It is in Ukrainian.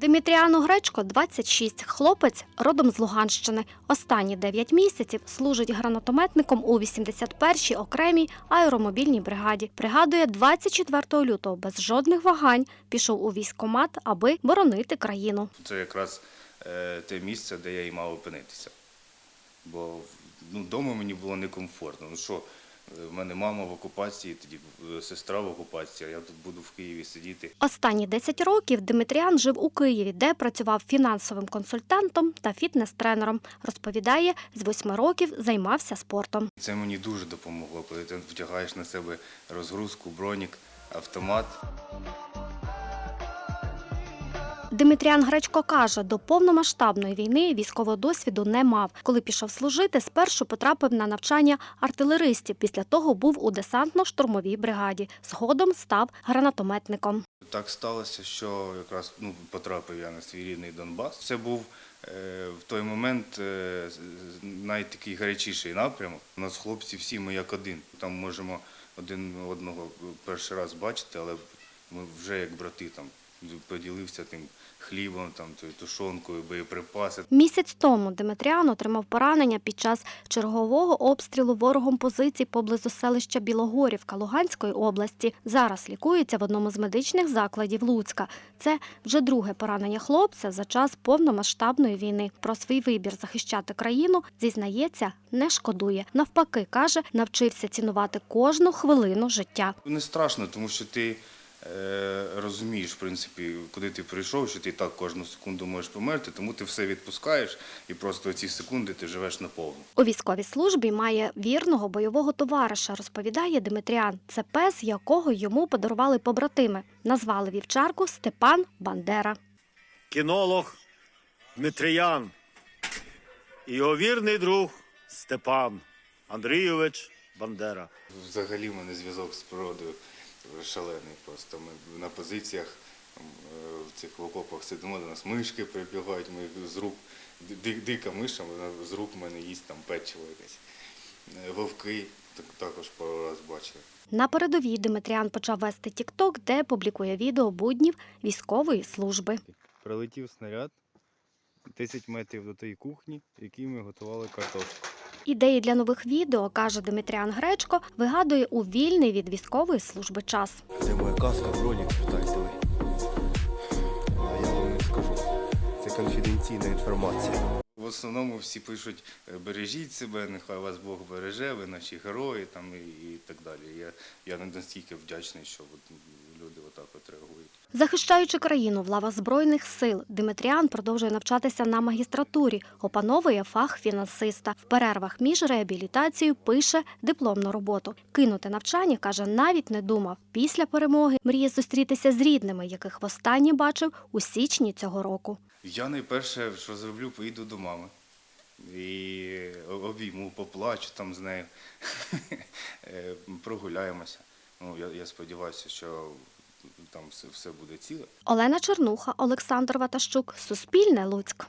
Димітріану Гречко 26, хлопець родом з Луганщини. Останні 9 місяців служить гранатометником у 81-й окремій аеромобільній бригаді. Пригадує, 24 лютого без жодних вагань пішов у військкомат, аби боронити країну. Це якраз е, те місце, де я і мав опинитися. Бо ну, вдома мені було некомфортно. Ну що, в мене мама в окупації, тоді е, сестра в окупації, а я тут буду в Києві сидіти. Останні 10 років Димитріан жив у Києві, де працював фінансовим консультантом та фітнес-тренером. Розповідає, з 8 років займався спортом. Це мені дуже допомогло, коли ти втягаєш на себе розгрузку, бронік, автомат. Димитріан Гречко каже, до повномасштабної війни військового досвіду не мав. Коли пішов служити, спершу потрапив на навчання артилеристів. Після того був у десантно-штурмовій бригаді. Згодом став гранатометником. Так сталося, що якраз ну, потрапив я на свій рідний Донбас. Це був е, в той момент е, найтакий гарячіший напрямок. У нас хлопці всі ми як один. Там можемо один одного перший раз бачити, але ми вже як брати там поділився тим хлібом, там тушонкою, боєприпаси. Місяць тому Димитріан отримав поранення під час чергового обстрілу ворогом позицій поблизу селища Білогорівка Луганської області. Зараз лікується в одному з медичних закладів Луцька. Це вже друге поранення хлопця за час повномасштабної війни. Про свій вибір захищати країну зізнається, не шкодує. Навпаки, каже, навчився цінувати кожну хвилину життя. Не страшно, тому що ти розумієш, в принципі, куди ти прийшов, що ти і так кожну секунду можеш померти, тому ти все відпускаєш і просто ці секунди ти живеш наповну. У військовій службі має вірного бойового товариша, розповідає Димитріан. Це пес, якого йому подарували побратими. Назвали вівчарку Степан Бандера. кінолог Дмитриян і його вірний друг Степан Андрійович Бандера. Взагалі в мене зв'язок з природою шалений. Просто ми на позиціях е, в цих окопах сидимо, до нас мишки прибігають, ми з рук, дика миша, вона з рук в мене їсть там печиво якесь. Е, Вовки також пару раз бачили. На передовій Димитріан почав вести Тікток, де публікує відео буднів військової служби. Прилетів снаряд 10 метрів до тієї кухні, в якій ми готували картошку. Ідеї для нових відео, каже Димитріан Гречко, вигадує у вільний від військової служби час. Це моя каска, бронік, питайте ви. А я вам не скажу. Це конфіденційна інформація. В основному всі пишуть е, бережіть себе, нехай вас Бог береже, ви наші герої там і, і так далі. Я, я не настільки вдячний, що от люди отак от реагують. Захищаючи країну в лавах збройних сил, Димитріан продовжує навчатися на магістратурі, опановує фах фінансиста. В перервах між реабілітацією пише дипломну роботу. Кинути навчання каже, навіть не думав. Після перемоги мріє зустрітися з рідними, яких востаннє бачив у січні цього року. Я найперше, що зроблю, поїду до мами. І обійму, поплачу там з нею, Е, прогуляємося. Ну, я, я сподіваюся, що там все, все буде ціле. Олена Чернуха, Олександр Ватащук, Суспільне Луцьк.